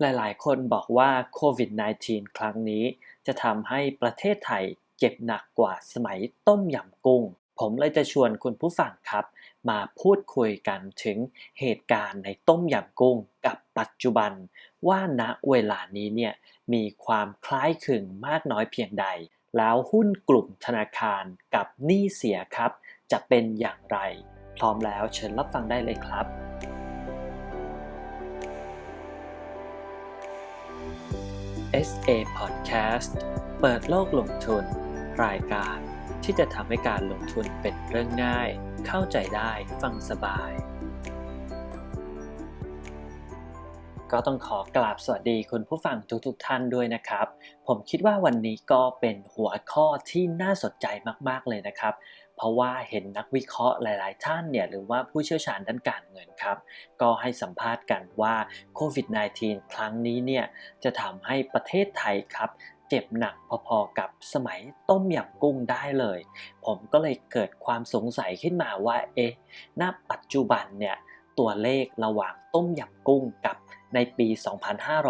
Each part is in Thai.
หลายๆ คนบอกว่าโควิด -19 ครั้งนี้ จะทำให้ประเทศไทยเจ็บหนักกว่าสมัยต้มยำกุ้ง ผมเลยจะชวนคุณผู้ฟังครับ มาพูดคุยกันถึงเหตุการณ์ในต้มยำกุ้งกับปัจจุบัน ว่าณเวลานี้เนี่ยมีความคล้ายคลึงมากน้อยเพียงใด แล้วหุ้นกลุ่มธนาคารกับหนี้เสียครับ จะเป็นอย่างไร พร้อมแล้วเชิญรับฟังได้เลยครับ SA Podcast เปิดโลกลงทุน รายการที่จะทำให้การลงทุนเป็นเรื่องง่าย เข้าใจได้ฟังสบาย ก็ต้องขอกราบสวัสดีคุณผู้ฟังทุกๆทท่านด้วยนะครับ ผมคิดว่าวันนี้ก็เป็นหัวข้อที่น่าสนใจมากๆเลยนะครับ เพราะว่าเห็นนักวิเคราะห์หลาย ๆ ท่านเนี่ยหรือว่าผู้เชี่ยวชาญด้านการเงินครับ ก็ให้สัมภาษณ์กันว่าโควิด -19 ครั้งนี้เนี่ยจะทำให้ประเทศไทยครับเจ็บหนักพอๆกับสมัยต้มยำกุ้งได้เลย ผมก็เลยเกิดความสงสัยขึ้นมาว่าเอ๊ะณปัจจุบันเนี่ยตัวเลขระหว่างต้มยำกุ้งกับในปี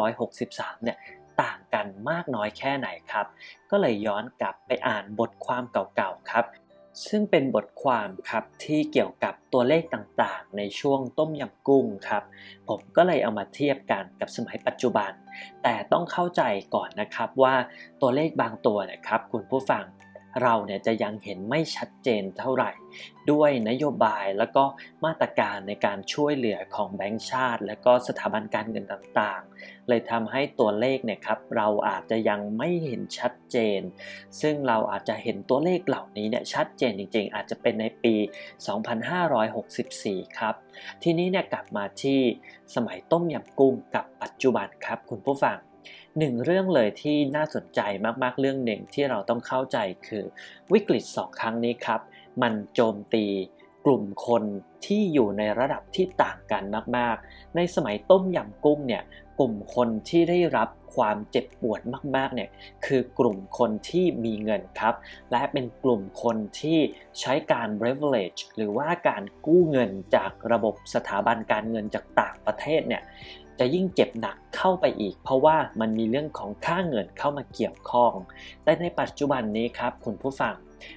2563 เนี่ยต่างกันมากน้อยแค่ไหนครับ ก็เลยย้อนกลับไปอ่านบทความเก่าๆครับ ซึ่งเป็นบทความครับที่เกี่ยวกับตัวเลขต่างๆ ในช่วงต้มยำกุ้งครับ ผมก็เลยเอามาเทียบกันกับสมัยปัจจุบัน แต่ต้องเข้าใจก่อนนะครับว่าตัวเลขบางตัวนะครับ คุณผู้ฟัง เราเนี่ยจะยังเห็นไม่ชัดเจนเท่าไหร่ ด้วยนโยบายแล้วก็มาตรการในการช่วยเหลือของแบงก์ชาติ และก็สถาบันการเงินต่างๆ เลยทำให้ตัวเลขเนี่ยครับเราอาจจะยังไม่เห็นชัดเจน ซึ่งเราอาจจะเห็นตัวเลขเหล่านี้เนี่ยชัดเจนจริง ๆ อาจจะเป็นในปี 2564 ครับ ทีนี้เนี่ยกลับมาที่สมัยต้มยำกุ้งกับปัจจุบันครับคุณผู้ฟัง หนึ่งเรื่องเลยที่น่าสนใจมากๆเรื่องหนึ่งที่เราต้องเข้าใจคือวิกฤตสองครั้งนี้ครับ มันโจมตีกลุ่มคนที่อยู่ในระดับที่ต่างกันมากๆ ในสมัยต้มยำกุ้งเนี่ยกลุ่มคนที่ได้รับความเจ็บปวดมากๆเนี่ยคือกลุ่มคนที่มีเงินครับ และเป็นกลุ่มคนที่ใช้การ leverage หรือว่าการกู้เงินจากระบบสถาบันการเงินจากต่างประเทศเนี่ย จะยิ่งเจ็บหนักเข้าไปอีก เพราะว่ามันมีเรื่องของค่าเงินเข้ามาเกี่ยวข้อง แต่ในปัจจุบันนี้ครับคุณผู้ฟัง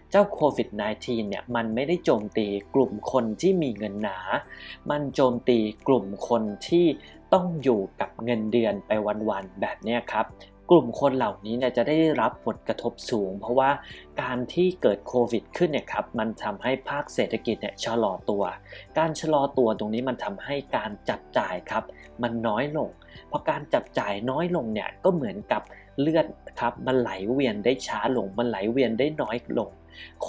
เจ้าโควิด -19 เนี่ยมันไม่ได้โจมตีกลุ่มคนที่มีเงินหนา มันโจมตีกลุ่มคนที่ต้องอยู่กับเงินเดือนไปวันๆแบบนี้ครับ กลุ่มคนเหล่านี้เนี่ยจะได้รับผลกระทบสูง เพราะว่าการที่เกิดโควิดขึ้นเนี่ยครับมันทำให้ภาคเศรษฐกิจเนี่ยชะลอตัว การชะลอตัวตรงนี้มันทำให้การจับจ่ายครับ มันน้อยลงพอการจับจ่ายน้อยลงเนี่ยก็เหมือนกับเลือดครับมันไหลเวียนได้ช้าลง มันไหลเวียนได้น้อยลง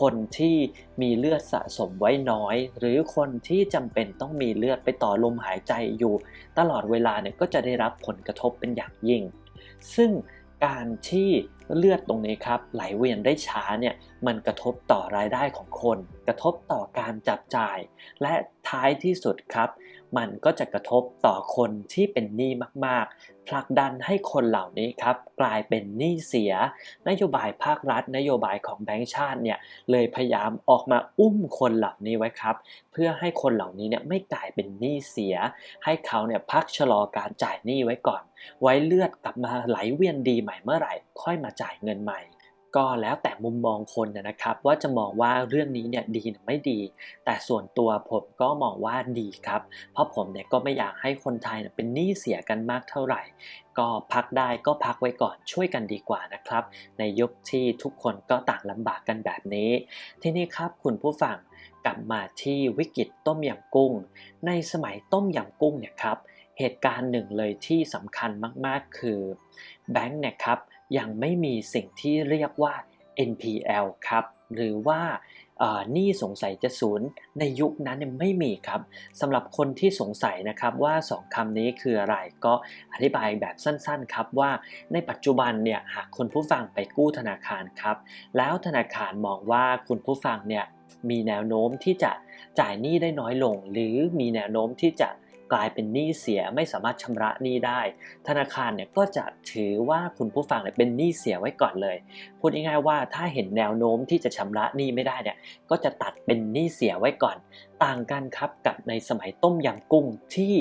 คนที่มีเลือดสะสมไว้น้อย หรือคนที่จำเป็นต้องมีเลือดไปต่อลมหายใจอยู่ ตลอดเวลาเนี่ยก็จะได้รับผลกระทบเป็นอย่างยิ่ง ซึ่งการที่เลือดตรงนี้ครับไหลเวียนได้ช้าเนี่ยมันกระทบต่อรายได้ของคน กระทบต่อการจับจ่าย และท้ายที่สุดครับ มันก็จะกระทบต่อคนที่เป็นหนี้มาก ๆ ผลักดันให้คนเหล่านี้ครับกลายเป็นหนี้เสีย นโยบายภาครัฐ นโยบายของแบงก์ชาติเนี่ยเลยพยายามออกมาอุ้มคนเหล่านี้ไว้ครับ เพื่อให้คนเหล่านี้เนี่ยไม่กลายเป็นหนี้เสีย ให้เขาเนี่ยพักชะลอการจ่ายหนี้ไว้ก่อน ไว้เลือดกลับมาไหลเวียนดีใหม่เมื่อไหร่ ค่อยมาจ่ายเงินใหม่ ก็แล้วแต่มุมมองคนนะครับ ว่าจะมองว่าเรื่องนี้เนี่ยดีหรือไม่ดี แต่ส่วนตัวผมก็มองว่าดีครับ เพราะผมเนี่ยก็ไม่อยากให้คนไทยเป็นหนี้เสียกันมากเท่าไหร่ ก็พักได้ก็พักไว้ก่อนช่วยกันดีกว่านะครับ ในยุคที่ทุกคนก็ต่างลำบากกันแบบนี้ ทีนี้ครับคุณผู้ฟังกลับมาที่วิกฤตต้มยำกุ้ง ในสมัยต้มยำกุ้งเนี่ยครับเหตุการณ์หนึ่งเลยที่สำคัญมาก ๆ คือแบงค์เนี่ยครับ ยังไม่มีสิ่งที่เรียกว่า NPL ครับ หรือว่าหนี้สงสัยจะศูนย์ในยุคนั้นไม่มีครับสำหรับคนที่สงสัยนะครับว่า 2คำนี้คืออะไรก็อธิบายแบบสั้นๆครับว่าในปัจจุบันเนี่ยหากคุณผู้ฟังไปกู้ธนาคารครับ แล้วธนาคารมองว่าคุณผู้ฟังเนี่ยมีแนวโน้มที่จะจ่ายหนี้ได้น้อยลง หรือมีแนวโน้มที่จะ กลายเป็นหนี้เสียไม่สามารถชำระหนี้ได้ ธนาคารเนี่ยก็จะถือว่าคุณผู้ฟังเนี่ยเป็นหนี้เสียไว้ก่อนเลย พูดง่ายๆว่าถ้าเห็นแนวโน้มที่จะชำระหนี้ไม่ได้เนี่ยก็จะตัดเป็นหนี้เสียไว้ก่อน ต่างกันครับกับในสมัยต้มยำกุ้งที่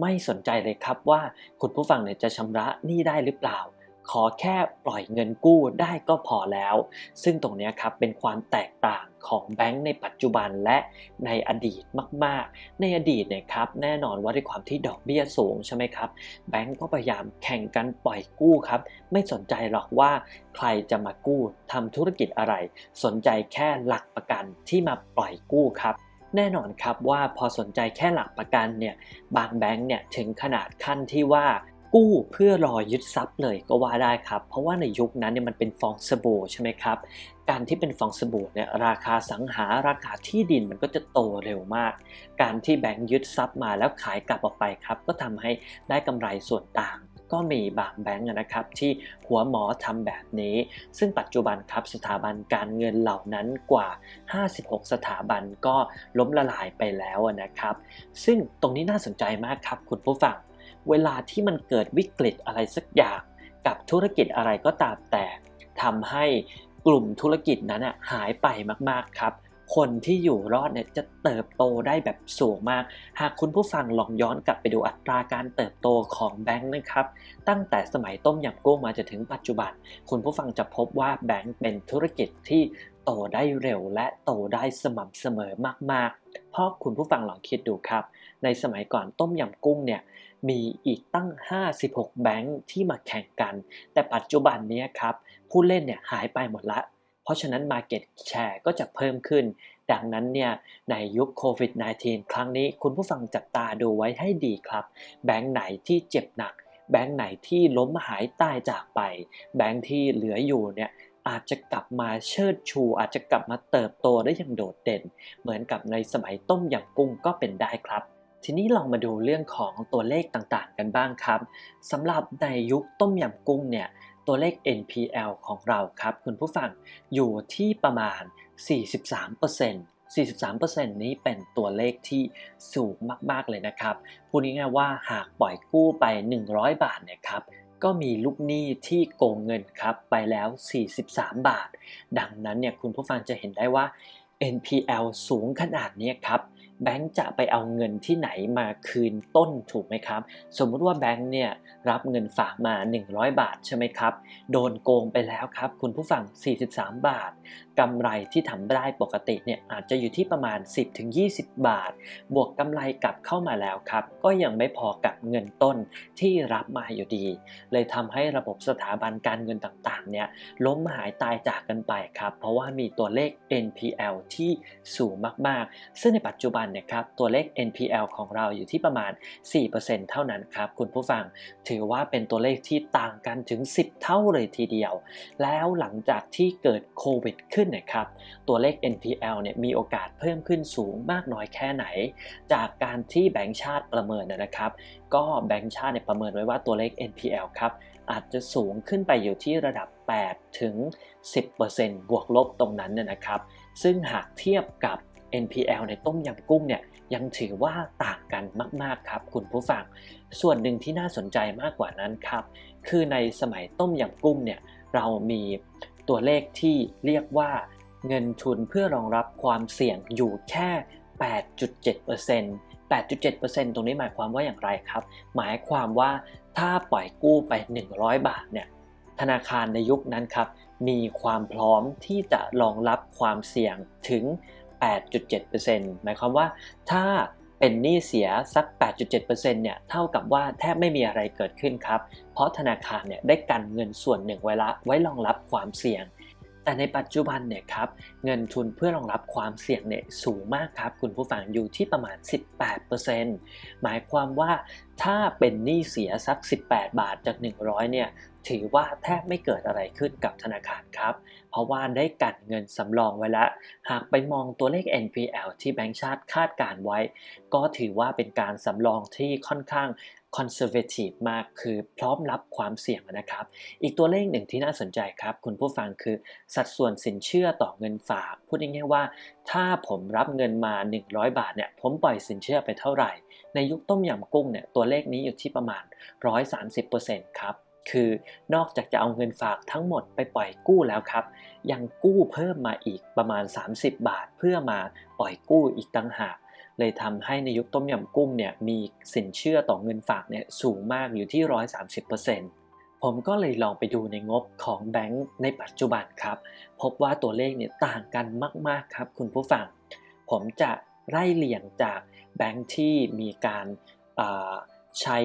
ไม่สนใจเลยครับว่าคุณผู้ฟังเนี่ยจะชำระหนี้ได้หรือเปล่า ขอแค่ปล่อยเงินกู้ได้ก็พอแล้ว ซึ่งตรงนี้ครับเป็นความแตกต่างของแบงก์ในปัจจุบันและในอดีตมาก ๆ ในอดีตเนี่ยครับแน่นอนว่าด้วยความที่ดอกเบี้ยสูงใช่ไหมครับแบงก์ก็พยายามแข่งกันปล่อยกู้ครับไม่สนใจหรอกว่าใครจะมากู้ทำธุรกิจอะไร สนใจแค่หลักประกันที่มาปล่อยกู้ครับแน่นอนครับว่าพอสนใจแค่หลักประกันเนี่ยบางแบงก์เนี่ยถึงขนาดขั้นที่ว่า กู้เพื่อรอยึดทรัพย์เลยก็ว่าได้ครับ เพราะว่าในยุคนั้นเนี่ยมันเป็นฟองสบู่ใช่ไหมครับ การที่เป็นฟองสบู่เนี่ยราคาสังหาราคาที่ดินมันก็จะโตเร็วมาก การที่แบงค์ยึดทรัพย์มาแล้วขายกลับออกไปครับ ก็ทำให้ได้กำไรส่วนต่างก็มีบางแบงก์นะครับที่หัวหมอทำแบบนี้ ซึ่งปัจจุบันครับสถาบันการเงินเหล่านั้นกว่า 56 สถาบันก็ล้มละลายไปแล้วนะครับ ซึ่งตรงนี้น่าสนใจมากครับคุณผู้ฟัง เวลาที่มันเกิดวิกฤตอะไรสักอย่างกับธุรกิจอะไรก็ตามแต่ทำให้กลุ่มธุรกิจนั้นหายไปมากๆครับ คนที่อยู่รอดเนี่ยจะเติบโตได้แบบสูงมาก หากคุณผู้ฟังลองย้อนกลับไปดูอัตราการเติบโตของแบงค์นะครับ ตั้งแต่สมัยต้มยำกุ้งมาจนถึงปัจจุบัน คุณผู้ฟังจะพบว่าแบงค์เป็นธุรกิจที่โตได้เร็วและโตได้สม่ำเสมอมากๆ เพราะคุณผู้ฟังลองคิดดูครับ ในสมัยก่อนต้มยำกุ้งเนี่ย มีอีกตั้ง 56 แบงค์ที่มาแข่งกัน แต่ปัจจุบันนี้ครับ ผู้เล่นเนี่ยหายไปหมดละ เพราะฉะนั้น Market Share ก็จะเพิ่มขึ้น ดังนั้นเนี่ยในยุคโควิด -19 ครั้งนี้คุณผู้ฟังจับตาดูไว้ให้ดีครับ แบงค์ไหนที่เจ็บหนัก แบงค์ไหนที่ล้มหายตายจากไป แบงค์ที่เหลืออยู่เนี่ยอาจจะกลับมาเชิดชู อาจจะกลับมาเติบโตได้อย่างโดดเด่น เหมือนกับในสมัยต้มยำกุ้งก็เป็นได้ครับ ทีนี้ลองมาดูเรื่องของตัวเลขต่างๆ กันบ้างครับสำหรับในยุคต้มยำกุ้งเนี่ยตัวเลข NPL ของเราครับ คุณผู้ฟังอยู่ที่ประมาณ 43% 43%นี้เป็นตัวเลขที่สูงมาก ๆ เลยนะครับ พูดง่ายๆว่าหากปล่อยกู้ไป 100 บาทเนี่ยครับ ก็มีลูกหนี้ที่โกงเงินครับไปแล้ว 43 บาท ดังนั้นเนี่ยคุณผู้ฟังจะเห็นได้ว่า NPL สูงขนาดนี้ครับ แบงก์จะไปเอาเงินที่ไหนมาคืนต้นถูกไหมครับ สมมุติว่าแบงก์เนี่ยรับเงินฝากมา 100 บาทใช่ไหมครับ โดนโกงไปแล้วครับ คุณผู้ฟัง 43 บาทกำไรที่ทำได้ปกติเนี่ยอาจจะอยู่ที่ประมาณ 10-20 บาท บวกกำไรกลับเข้ามาแล้วครับ ก็ยังไม่พอกับเงินต้นที่รับมาอยู่ดี เลยทำให้ระบบสถาบันการเงินต่างๆเนี่ยล้มหายตายจากกันไปครับ เพราะว่ามีตัวเลข NPL ที่สูงมากๆ ซึ่งในปัจจุบันเนี่ยครับตัวเลข NPL ของเราอยู่ที่ประมาณ 4%เท่านั้นครับคุณผู้ฟังถือว่าเป็นตัวเลขที่ต่างกันถึง 10 เท่าเลยทีเดียว แล้วหลังจากที่เกิดโควิดขึ้นนะครับตัวเลข NPL เนี่ยมีโอกาสเพิ่มขึ้นสูงมากน้อยแค่ไหน จากการที่แบงก์ชาติประเมินนะครับ ก็แบงก์ชาติเนี่ยประเมินไว้ว่าตัวเลข NPL ครับอาจจะสูงขึ้นไปอยู่ที่ระดับ 8 ถึง 10%บวกลบตรงนั้นนะครับ ซึ่งหากเทียบกับ NPL ในต้มยำกุ้งเนี่ยยังถือว่าต่างกันมาก ๆ ครับ คุณผู้ฟัง ส่วนหนึ่งที่น่าสนใจมากกว่านั้นครับ คือในสมัยต้มยำกุ้งเนี่ยเรามีตัวเลขที่เรียกว่าเงินทุนเพื่อรองรับความเสี่ยงอยู่แค่ 8.7% 8.7%ตรงนี้หมายความว่าอย่างไรครับ หมายความว่าถ้าปล่อยกู้ไป 100 บาทเนี่ยธนาคารในยุคนั้นครับมีความพร้อมที่จะรองรับความเสี่ยงถึง 8.7%หมายความว่าถ้าเป็นหนี้เสียสัก 8.7%เนี่ยเท่ากับว่าแทบไม่มีอะไรเกิดขึ้นครับ เพราะธนาคารเนี่ยได้กันเงินส่วนหนึ่งไว้ละไว้รองรับความเสี่ยง แต่ในปัจจุบันเนี่ยครับเงินทุนเพื่อรองรับความเสี่ยงเนี่ยสูงมากครับ คุณผู้ฟังอยู่ที่ประมาณ 18%หมายความว่าถ้าเป็นหนี้เสียสัก 18 บาทจาก 100เนี่ยถือว่าแทบไม่เกิดอะไรขึ้นกับธนาคารครับ เพราะว่าได้กัดเงินสำรองไว้แล้วหากไปมองตัวเลข NPL ที่แบงก์ชาติคาดการไว้ ก็ถือว่าเป็นการสำรองที่ค่อนข้าง conservative มากคือพร้อมรับความเสี่ยงนะครับ อีกตัวเลขหนึ่งที่น่าสนใจครับ คุณผู้ฟังคือสัดส่วนสินเชื่อต่อเงินฝาก พูดง่ายๆว่า ถ้าผมรับเงินมา 100 บาทเนี่ยผมปล่อยสินเชื่อไปเท่าไหร่ ในยุคต้มยำกุ้งเนี่ยตัวเลขนี้อยู่ที่ประมาณ 130%ครับคือนอกจากจะเอาเงินฝากทั้งหมดไปปล่อยกู้แล้วครับ ยังกู้เพิ่มมาอีกประมาณ 30 บาทเพื่อมาปล่อยกู้อีกต่างหาก เลยทำให้ในยุคต้มยำกุ้งเนี่ยมีสินเชื่อต่อเงินฝากเนี่ยสูงมากอยู่ที่ 130%ผมก็เลยลองไปดูในงบของแบงก์ในปัจจุบันครับ พบว่าตัวเลขเนี่ยต่างกันมาก ๆ ครับคุณผู้ฟัง ผมจะไล่เลี่ยงจากแบงก์ที่มีการใช้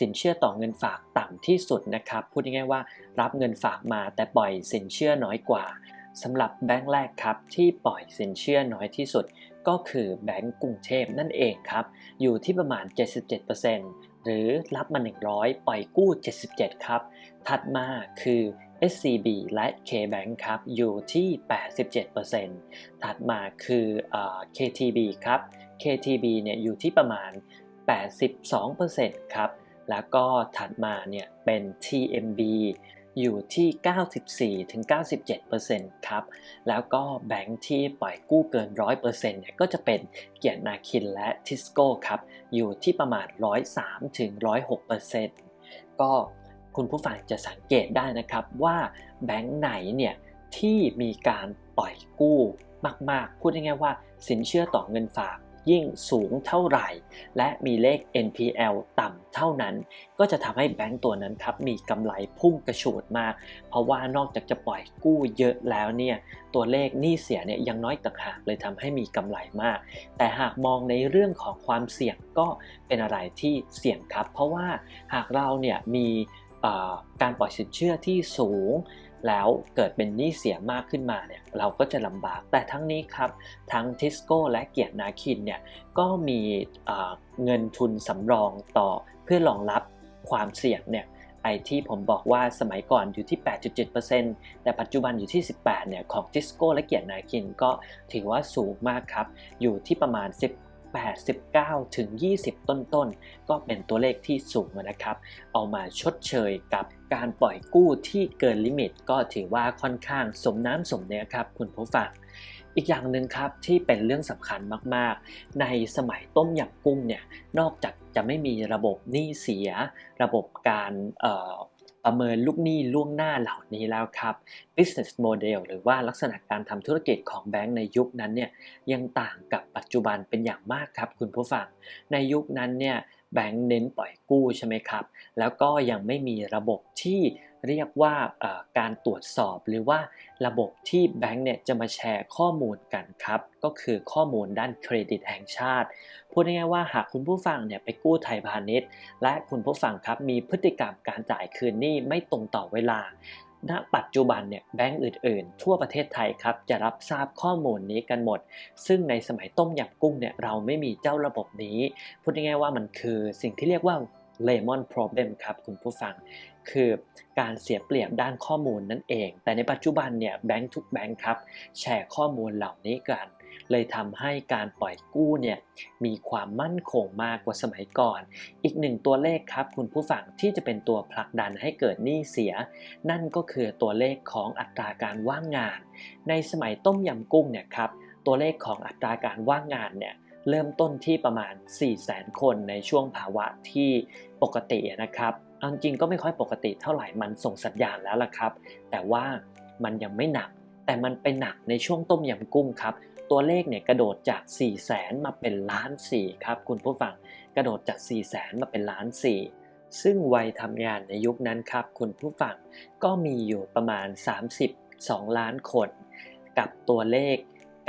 สินเชื่อต่อเงินฝากต่ำที่สุดนะครับ พูดง่ายๆว่ารับเงินฝากมาแต่ปล่อยสินเชื่อน้อยกว่าสำหรับแบงก์แรกครับที่ปล่อยสินเชื่อน้อยที่สุด ก็คือแบงก์กรุงเทพนั่นเองครับ อยู่ที่ประมาณ 77%หรือรับมา 100 ปล่อยกู้ 77 ครับ ถัดมาคือ SCB และ KBank ครับ อยู่ที่ 87%ถัดมาคือ KTB ครับ KTB เนี่ยอยู่ที่ประมาณ 82%ครับ แล้วก็ถัดมาเนี่ยเป็น TMB อยู่ที่ 94-97%ครับ แล้วก็แบงค์ที่ปล่อยกู้เกิน 100%เนี่ยก็จะเป็นเกียรตินาคินและทิสโก้ครับ อยู่ที่ประมาณ 103-106%ก็คุณผู้ฟังจะสังเกตได้นะครับว่าแบงค์ไหนเนี่ยที่มีการปล่อยกู้มาก ๆ พูดง่ายๆว่าสินเชื่อต่อเงินฝาก ยิ่งสูงเท่าไหร่ และมีเลข NPL ต่ำเท่านั้น ก็จะทำให้แบงก์ตัวนั้นครับมีกำไรพุ่งกระฉูดมาก เพราะว่านอกจากจะปล่อยกู้เยอะแล้วเนี่ยตัวเลขหนี้เสียเนี่ยยังน้อยต่างหากเลยทำให้มีกำไรมาก แต่หากมองในเรื่องของความเสี่ยงก็เป็นอะไรที่เสี่ยงครับ เพราะว่าหากเราเนี่ยมีการปล่อยสินเชื่อที่สูง แล้วเกิดเป็นหนี้เสียมากขึ้นมาเนี่ยเราก็จะลำบากแต่ทั้งนี้ครับ ทั้งทิสโก้และเกียรตินาคินเนี่ยก็มีเงินทุนสำรองต่อเพื่อรองรับความเสี่ยงเนี่ยไอที่ผมบอกว่าสมัยก่อนอยู่ที่ 8.7%แต่ปัจจุบันอยู่ที่ 18 เนี่ย ของทิสโก้และเกียรตินาคินก็ถือว่าสูงมากครับ อยู่ที่ประมาณ 10 89ถึง20 ต้นๆ ก็เป็นตัวเลขที่สูงนะครับ เอามาชดเชยกับการปล่อยกู้ที่เกินลิมิต ก็ถือว่าค่อนข้างสมน้ำสมเนื้อครับคุณผู้ฟังอีกอย่างหนึ่งครับที่เป็นเรื่องสำคัญมากๆ ในสมัยต้มยำกุ้งเนี่ยนอกจากจะไม่มีระบบหนี้เสีย ระบบการ ประเมินลูกหนี้ล่วงหน้าเหล่านี้แล้วครับ business model หรือว่าลักษณะการทำธุรกิจของแบงก์ในยุคนั้นเนี่ยยังต่างกับปัจจุบันเป็นอย่างมากครับคุณผู้ฟัง ในยุคนั้นเนี่ย แบงก์เน้นปล่อยกู้ใช่ไหมครับ แล้วก็ยังไม่มีระบบที่เรียกว่าการตรวจสอบหรือว่าระบบที่แบงก์เนี่ยจะมาแชร์ข้อมูลกันครับ ก็คือข้อมูลด้านเครดิตแห่งชาติ พูดง่ายๆว่าหากคุณผู้ฟังเนี่ยไปกู้ไทยพาณิชย์ และคุณผู้ฟังครับมีพฤติกรรมการจ่ายคืนหนี้ไม่ตรงต่อเวลา ณปัจจุบันเนี่ยแบงก์อื่นๆ ทั่วประเทศไทยครับจะรับทราบข้อมูลนี้กันหมด ซึ่งในสมัยต้มยำกุ้งเนี่ยเราไม่มีเจ้าระบบนี้ พูดง่ายๆว่ามันคือสิ่งที่เรียกว่า lemon problem ครับคุณผู้ฟัง คือการเสียเปรียบด้านข้อมูลนั่นเอง แต่ในปัจจุบันเนี่ยแบงก์ทุกแบงก์ครับ แชร์ข้อมูลเหล่านี้กัน เลยทำให้การปล่อยกู้เนี่ยมีความมั่นคงมากกว่าสมัยก่อน อีกหนึ่งตัวเลขครับคุณผู้ฟังที่จะเป็นตัวผลักดันให้เกิดหนี้เสีย นั่นก็คือตัวเลขของอัตราการว่างงาน ในสมัยต้มยำกุ้งเนี่ยครับตัวเลขของอัตราการว่างงานเนี่ยเริ่มต้นที่ประมาณ 4 0 0แสนคนในช่วงภาวะที่ปกตินะครับเอาจริงก็ไม่ค่อยปกติเท่าไหร่ มันส่งสัญญาณแล้วล่ะครับ แต่ว่ามันยังไม่หนัก แต่มันไปหนักในช่วงต้มยำกุ้งครับ ตัวเลขเนี่ยกระโดดจาก 4 0 0แสนมาเป็นล้านสี่ครับคุณผู้ฟังกระโดดจาก 4 0 0แสนมาเป็นล้านสี่ซึ่งวัยทำงานในยุคนั้นครับคุณผู้ฟังก็มีอยู่ประมาณ 32 ล้านคน กับตัวเลข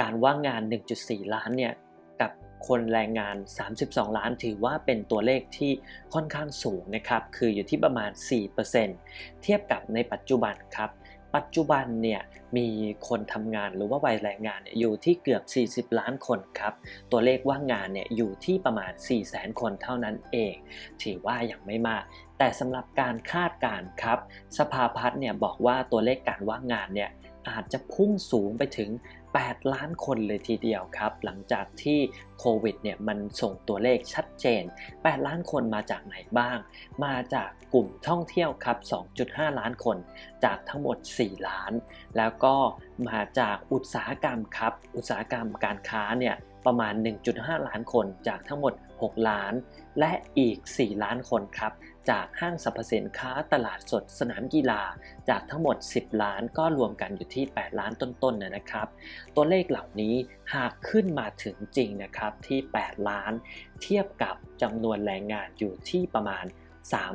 การว่างงาน 1.4 ล้านเนี่ยกับคนแรงงาน 32 ล้านถือว่าเป็นตัวเลขที่ค่อนข้างสูงนะครับ คืออยู่ที่ประมาณ 4%เทียบกับในปัจจุบันครับ ปัจจุบันเนี่ยมีคนทำงานหรือว่าวัยแรงงานอยู่ที่เกือบ 40 ล้านคนครับ ตัวเลขว่างงานเนี่ยอยู่ที่ประมาณ 4 0 0 0 0 0 คนเท่านั้นเอง ถือว่ายังไม่มาก แต่สำหรับการคาดการณ์ครับ สภาพัฒน์เนี่ยบอกว่าตัวเลขการว่างงานเนี่ยอาจจะพุ่งสูงไปถึง 8 ล้านคนเลยทีเดียวครับ หลังจากที่โควิดเนี่ยมันส่งตัวเลขชัดเจน 8 ล้านคนมาจากไหนบ้าง มาจากกลุ่มท่องเที่ยวครับ 2.5 ล้านคน จากทั้งหมด 4 ล้าน แล้วก็มาจากอุตสาหกรรมครับ อุตสาหกรรมการค้าเนี่ยประมาณ 1.5 ล้านคนจากทั้งหมด 6 ล้าน และอีก 4 ล้านคนครับ จากห้างสรรพสินค้าตลาดสดสนามกีฬา จากทั้งหมด 10 ล้านก็รวมกันอยู่ที่ 8 ล้านต้นๆนะครับ ตัวเลขเหล่านี้หากขึ้นมาถึงจริงนะครับที่ 8 ล้าน เทียบกับจำนวนแรงงานอยู่ที่ประมาณ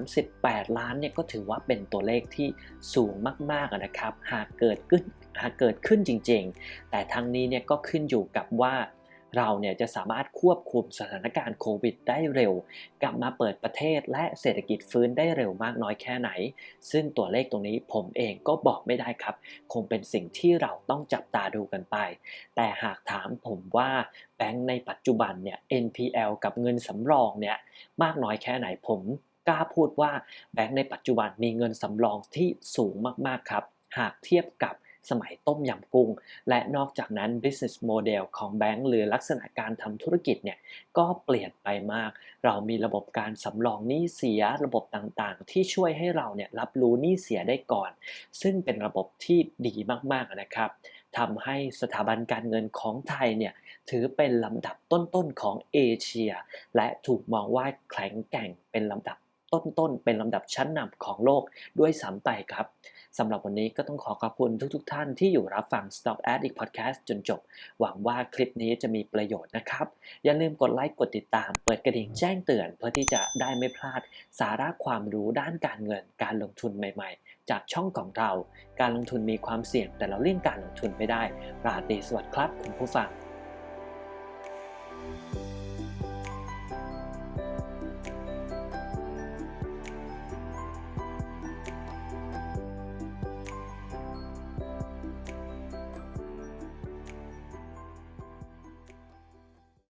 38 ล้านเนี่ยก็ถือว่าเป็นตัวเลขที่สูงมากๆนะครับ หากเกิดขึ้นหากเกิดขึ้นจริง ๆ แต่ทั้งนี้เนี่ยก็ขึ้นอยู่กับว่า เราเนี่ยจะสามารถควบคุมสถานการณ์โควิดได้เร็ว กลับมาเปิดประเทศและเศรษฐกิจฟื้นได้เร็วมากน้อยแค่ไหน ซึ่งตัวเลขตรงนี้ผมเองก็บอกไม่ได้ครับ คงเป็นสิ่งที่เราต้องจับตาดูกันไป แต่หากถามผมว่าแบงก์ในปัจจุบันเนี่ย NPL กับเงินสำรองเนี่ยมากน้อยแค่ไหนผมกล้าพูดว่าแบงก์ในปัจจุบันมีเงินสำรองที่สูงมากๆครับ หากเทียบกับ สมัยต้มยำกุ้ง และนอกจากนั้น business model ของแบงก์หรือลักษณะการทำธุรกิจเนี่ยก็เปลี่ยนไปมาก เรามีระบบการสำรองหนี้เสียระบบต่างๆ ที่ช่วยให้เราเนี่ยรับรู้หนี้เสียได้ก่อน ซึ่งเป็นระบบที่ดีมากๆนะครับทำให้สถาบันการเงินของไทยเนี่ยถือเป็นลำดับต้นๆของเอเชีย และถูกมองว่าแข็งแกร่งเป็นลำดับต้นๆ เป็นลำดับชั้นนำของโลกด้วยซ้ำไปครับ สำหรับวันนี้ก็ต้องขอขอบคุณทุกๆทท่านที่อยู่รับฟัง Stop Addict Podcast จนจบ หวังว่าคลิปนี้จะมีประโยชน์นะครับ อย่าลืมกดไลค์กดติดตาม เปิดกระดิ่งแจ้งเตือน เพื่อที่จะได้ไม่พลาดสาระความรู้ด้านการเงินการลงทุนใหม่ ๆ จากช่องของเรา การลงทุนมีความเสี่ยงแต่เราเลี่ยงการลงทุนไม่ได้ราตรีสวัสดิ์ครับ คุณผู้ฟัง